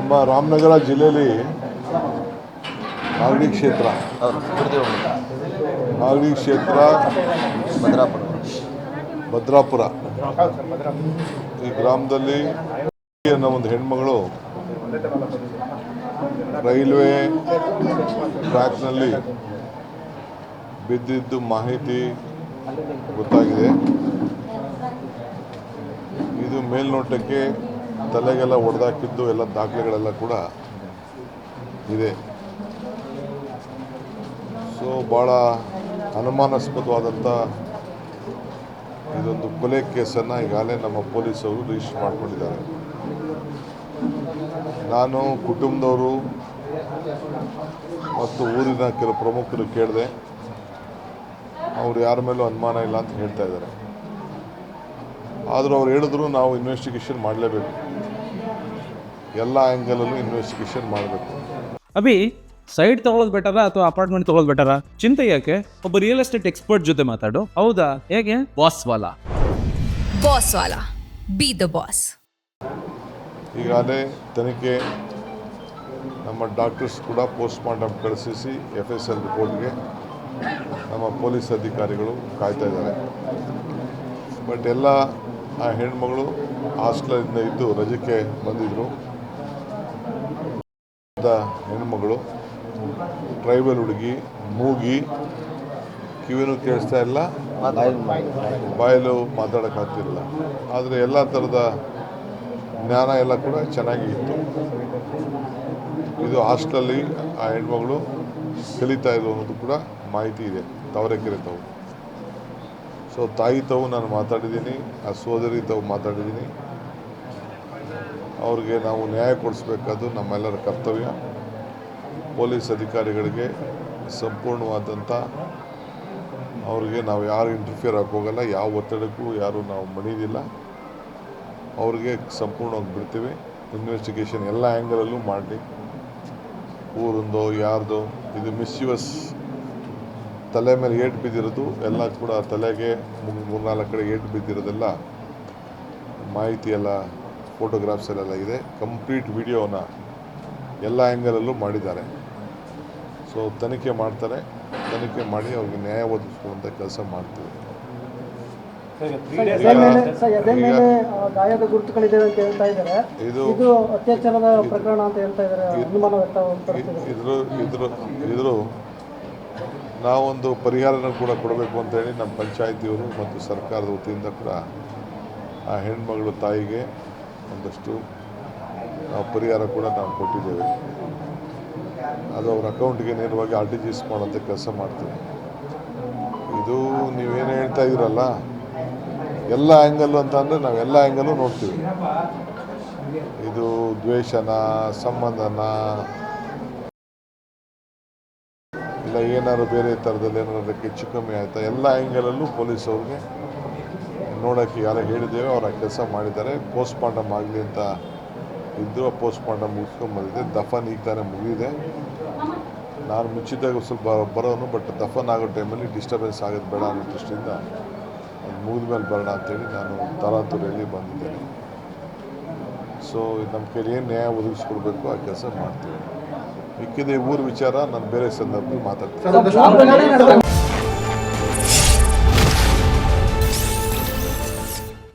ನಮ್ಮ ರಾಮನಗರ ಜಿಲ್ಲೆಯಲ್ಲಿ ನಾಗಡಿ ಕ್ಷೇತ್ರ. ನಾಗಡಿ ಕ್ಷೇತ್ರ ಭದ್ರಾಪುರ. ಭದ್ರಾಪುರ. ಈ ಗ್ರಾಮದಲ್ಲಿ ಅನ್ನೋ ಒಂದು ಹೆಣ್ಮಗಳು ರೈಲ್ವೆ ಟ್ರ್ಯಾಕ್ನಲ್ಲಿ ಬಿದ್ದಿದ್ದು ಮಾಹಿತಿ ಗೊತ್ತಾಗಿದೆ. ಇದು ಮೇಲ್ನೋಟಕ್ಕೆ ತಲೆಗೆಲ್ಲ ಒಡೆದಾಕಿದ್ದು ಎಲ್ಲ ದಾಖಲೆಗಳೆಲ್ಲ ಕೂಡ ಇದೆ. ಸೊ ಭಾಳ ಅನುಮಾನಾಸ್ಪದವಾದಂಥ ಇದೊಂದು ಕೊಲೆ ಕೇಸನ್ನು ಈಗಾಗಲೇ ನಮ್ಮ ಪೊಲೀಸರು ರಿಜಿಸ್ಟರ್ ಮಾಡಿಕೊಂಡಿದ್ದಾರೆ. ನಾನು ಕುಟುಂಬದವರು ಮತ್ತು ಊರಿನ ಕೆಲವು ಪ್ರಮುಖರು ಕೇಳಿದೆ. ಅವರು ಯಾರ ಮೇಲೂ ಅನುಮಾನ ಇಲ್ಲ ಅಂತ ಹೇಳ್ತಾ ಇದ್ದಾರೆ. ಆದರೂ ಅವ್ರು ಹೇಳಿದ್ರು ನಾವು ಇನ್ವೆಸ್ಟಿಗೇಷನ್ ಮಾಡಲೇಬೇಕು. ಎಲ್ಲ ಆ್ಯಂಗಲಲ್ಲೂ ಇನ್ವೆಸ್ಟಿಗೇಷನ್ ಮಾಡಬೇಕು. ಅಭಿ ಸೈಡ್ ತಗೊಳ್ಳೋದು ಬೆಟರ ಅಥವಾ ಅಪಾರ್ಟ್ಮೆಂಟ್ ತಗೊಳ್ಳೋದು ಬೆಟರ ಚಿಂತೆ ಯಾಕೆ? ಒಬ್ಬ ರಿಯಲ್ ಎಸ್ಟೇಟ್ ಎಕ್ಸ್ಪರ್ಟ್ ಜೊತೆ ಮಾತಾಡು. ಹೌದಾ? ಹೇಗೆ? ಬಾಸ್ ವಾಲಾ. ವಾಲ. ಬಿ ದ ಬಾಸ್ ಈಗ ಈಗಾಗಲೇ ತನಿಖೆ ನಮ್ಮ ಡಾಕ್ಟರ್ಸ್ ಕೂಡ ಪೋಸ್ಟ್ ಮಾರ್ಟಮ್ ಕಳಿಸಿ ಎಫ್ ಎಸ್ ಎಲ್ ರಿಪೋರ್ಟ್ಗೆ ನಮ್ಮ ಪೊಲೀಸ್ ಅಧಿಕಾರಿಗಳು ಕಾಯ್ತಾ ಇದ್ದಾರೆ. ಬಟ್ ಎಲ್ಲ ಆ ಹೆಣ್ಮಗಳು ಹಾಸ್ಟೆಲಿಂದ ಇದ್ದು ರಜಕ್ಕೆ ಬಂದಿದ್ದರು ಹೆಣ್ಮಗಳು ಟ್ರೈಬಲ್ ಹುಡುಗಿ, ಮೂಗಿ ಕಿವಿನೂ ಕೇಳಿಸ್ತಾ ಇಲ್ಲ. ಬಾಯಲು ಮಾತಾಡೋಕ್ಕಾಗ್ತಿರಲಿಲ್ಲ ಆದರೆ ಎಲ್ಲ ಥರದ ಜ್ಞಾನ ಎಲ್ಲ ಕೂಡ ಚೆನ್ನಾಗಿ ಇತ್ತು. ಇದು ಹಾಸ್ಟೆಲಲ್ಲಿ ಆ ಹೆಣ್ಮಗಳು ಕಲಿತಾ ಇದ್ರು ಅನ್ನೋದು ಕೂಡ ಮಾಹಿತಿ ಇದೆ. ತವರೆಕೆರೆ ತಾವು. ಸೊ ತಾಯಿ ತಾವು ನಾನು ಮಾತಾಡಿದ್ದೀನಿ, ಆ ಸೋದರಿ ತಾವು ಮಾತಾಡಿದ್ದೀನಿ. ಅವ್ರಿಗೆ ನಾವು ನ್ಯಾಯ ಕೊಡಿಸ್ಬೇಕಾದ್ದು ನಮ್ಮೆಲ್ಲರ ಕರ್ತವ್ಯ. ಪೊಲೀಸ್ ಅಧಿಕಾರಿಗಳಿಗೆ ಸಂಪೂರ್ಣವಾದಂಥ ಅವ್ರಿಗೆ ನಾವು ಯಾರು ಇಂಟರ್ಫಿಯರ್ ಹಾಕೋಗಲ್ಲ ಯಾವ ಒತ್ತಡಕ್ಕೂ ಯಾರು ನಾವು ಮಣಿದಿಲ್ಲ. ಅವ್ರಿಗೆ ಸಂಪೂರ್ಣವಾಗಿ ಬಿಡ್ತೀವಿ. ಇನ್ವೆಸ್ಟಿಗೇಷನ್ ಎಲ್ಲ ಆ್ಯಂಗಲಲ್ಲೂ ಮಾಡಲಿ. ಊರಿಂದೋ, ಯಾರ್ದೋ, ಇದು ಮಿಸ್ಯೂಸ್ ತಲೆ ಮೇಲೆ ಏಟು ಬಿದ್ದಿರೋದು, ಎಲ್ಲ ಕೂಡ ತಲೆಗೆ ಮೂರು ಮೂರ್ನಾಲ್ಕು ಕಡೆ ಏಟು ಬಿದ್ದಿರೋದೆಲ್ಲ ಮಾಹಿತಿ ಎಲ್ಲ ಫೋಟೋಗ್ರಾಫ್ಸ್ ಎಲ್ಲ ಇದೆ. ಕಂಪ್ಲೀಟ್ ವಿಡಿಯೋನ ಎಲ್ಲ ಆ್ಯಂಗಲಲ್ಲೂ ಮಾಡಿದ್ದಾರೆ. ಸೊ ತನಿಖೆ ಮಾಡ್ತಾರೆ. ತನಿಖೆ ಮಾಡಿ ಅವ್ರಿಗೆ ನ್ಯಾಯ ಒದಗಿಸುವಂಥ ಕೆಲಸ ಮಾಡ್ತೀವಿ. ಇದು ಅತ್ಯಾಚಾರದ ಪ್ರಕರಣ ಅಂತ ಹೇಳ್ತಾ ಇದ್ದಾರೆ. ಇದ್ರು ನಾವೊಂದು ಪರಿಹಾರನ ಕೂಡ ಕೊಡಬೇಕು ಅಂತೇಳಿ ನಮ್ಮ ಪಂಚಾಯತಿಯವರು ಮತ್ತು ಸರ್ಕಾರದ ವತಿಯಿಂದ ಕೂಡ ಆ ಹೆಣ್ಮಗಳು ತಾಯಿಗೆ ಒಂದಷ್ಟು ಪರಿಹಾರ ಕೂಡ ನಾವು ಕೊಟ್ಟಿದ್ದೇವೆ. ಅದು ಅವ್ರ ಅಕೌಂಟ್ಗೆ ನೇರವಾಗಿ ಆರ್ ಟಿ ಜಿ ಎಸ್ ಮಾಡೋಂಥ ಕೆಲಸ ಮಾಡ್ತೀವಿ. ಇದು ನೀವೇನು ಹೇಳ್ತಾ ಇದ್ದೀರಲ್ಲ, ಎಲ್ಲ ಆ್ಯಂಗಲ್ಲು ಅಂತ ಅಂದರೆ ನಾವು ಎಲ್ಲ ಆ್ಯಂಗಲ್ಲು ನೋಡ್ತೀವಿ. ಇದು ದ್ವೇಷನ, ಸಂಬಂಧನ, ಇಲ್ಲ ಏನಾದ್ರು ಬೇರೆ ಥರದಲ್ಲಿ ಏನಾದ್ರು ಹೆಚ್ಚು ಕಮ್ಮಿ ಆಯಿತಾ, ಎಲ್ಲ ಆ್ಯಂಗಲಲ್ಲೂ ಪೊಲೀಸ್ ಅವ್ರಿಗೆ ನೋಡೋಕ್ಕೆ ಯಾರೋ ಹೇಳಿದ್ದೇವೆ ಅವ್ರು ಕೆಲಸ ಮಾಡಿದ್ದಾರೆ. ಪೋಸ್ಟ್ ಮಾರ್ಟಮ್ ಆಗಲಿ ಅಂತ ಇದ್ದರೂ ಪೋಸ್ಟ್ ಮಾರ್ಟಮ್ ಮುಗಿಸ್ಕೊಂಡು ಬಂದಿದೆ. ದಫನ್ ಈಗ ತಾನೇ ಮುಗಿದಿದೆ. ನಾನು ಮುಂಚಿದ್ದಾಗ ಸ್ವಲ್ಪ ಬರೋನು ಬಟ್ ದಫನ್ ಆಗೋ ಟೈಮಲ್ಲಿ ಡಿಸ್ಟರ್ಬೆನ್ಸ್ ಆಗೋದು ಬೇಡ ಅನ್ನೋ ದೃಷ್ಟಿಯಿಂದ ಮುಗಿದ ಮೇಲೆ ಬರೋಣ ಅಂತೇಳಿ ನಾನು ತರಾತುರಿಯಲ್ಲಿ ಬಂದಿದ್ದೇನೆ. ಸೊ ನಮ್ಮ ಕೈಲಿ ಏನು ನ್ಯಾಯ ಒದಗಿಸ್ಕೊಡ್ಬೇಕು, ಆ ಕೆಲಸ ಮಾಡ್ತೀವಿ. ಮಿಕ್ಕಿದ ಊರ ವಿಚಾರ, ನಾನು ಬೇರೆ ಸಂದರ್ಭದಲ್ಲಿ ಮಾತಾಡ್ತೀನಿ.